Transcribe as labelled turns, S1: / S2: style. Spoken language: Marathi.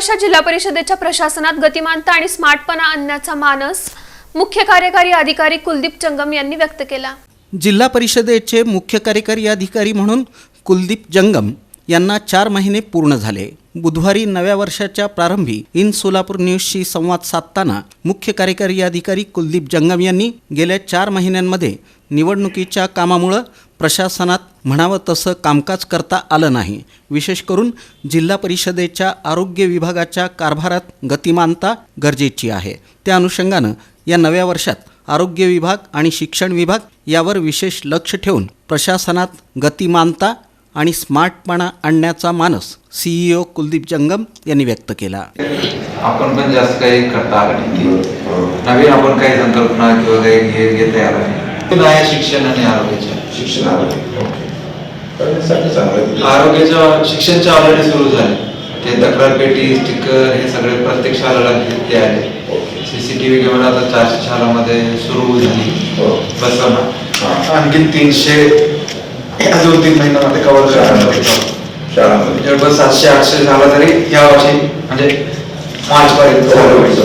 S1: वर्षात जिल्हा परिषदेच्या प्रशासनात गतिमानता आणि स्मार्टपणा आणण्याचा मानस मुख्य कार्यकारी अधिकारी कुलदीप जंगम यांनी व्यक्त केला.
S2: जिल्हा परिषदेचे मुख्य कार्यकारी अधिकारी म्हणून कुलदीप जंगम यांना चार महिने पूर्ण झाले. बुधवारी नव्या वर्षाच्या प्रारंभी इन सोलापूर न्यूजशी संवाद साधताना मुख्य कार्यकारी अधिकारी कुलदीप जंगम यांनी गेल्या चार महिन्यांमध्ये निवडणुकीच्या कामामुळं प्रशासनात म्हणावं तसं कामकाज करता आलं नाही. विशेष करून जिल्हा परिषदेच्या आरोग्य विभागाच्या कारभारात गतिमानता गरजेची आहे. त्या अनुषंगानं या नव्या वर्षात आरोग्य विभाग आणि शिक्षण विभाग यावर विशेष लक्ष ठेवून प्रशासनात गतिमानता आणि स्मार्टपणा आणण्याचा मानस सीईओ कुलदीप जंगम यांनी व्यक्त केला.
S3: आपण पण जास्त काही करता आलं नवीन आपण काही संकल्पना किंवा काही घेता आलं नाही. शिक्षण आणि आरोग्याच्या.
S4: शिक्षण आरोग्य ओके करण्यासाठी चांगलं दिलं.
S3: आरोग्याचं शिक्षणच्या ऑलरेडी सुरू झाले. ते तक्रार पेटी स्टिकर हे सगळे प्रत्येक शाळेला ते आले.
S4: ओके
S3: सीसीटीव्ही कॅमेरा आता चारशे शाळामध्ये सुरू झाली.
S4: हो.
S3: बसवणं
S4: हां.
S5: आणखी तीनशे दोन तीन महिन्यामध्ये कव्हर
S4: शाळांमध्ये.
S5: जवळपास सातशे आठशे झाला तरी या वर्षी म्हणजे मार्च पर्यंत झालं पाहिजे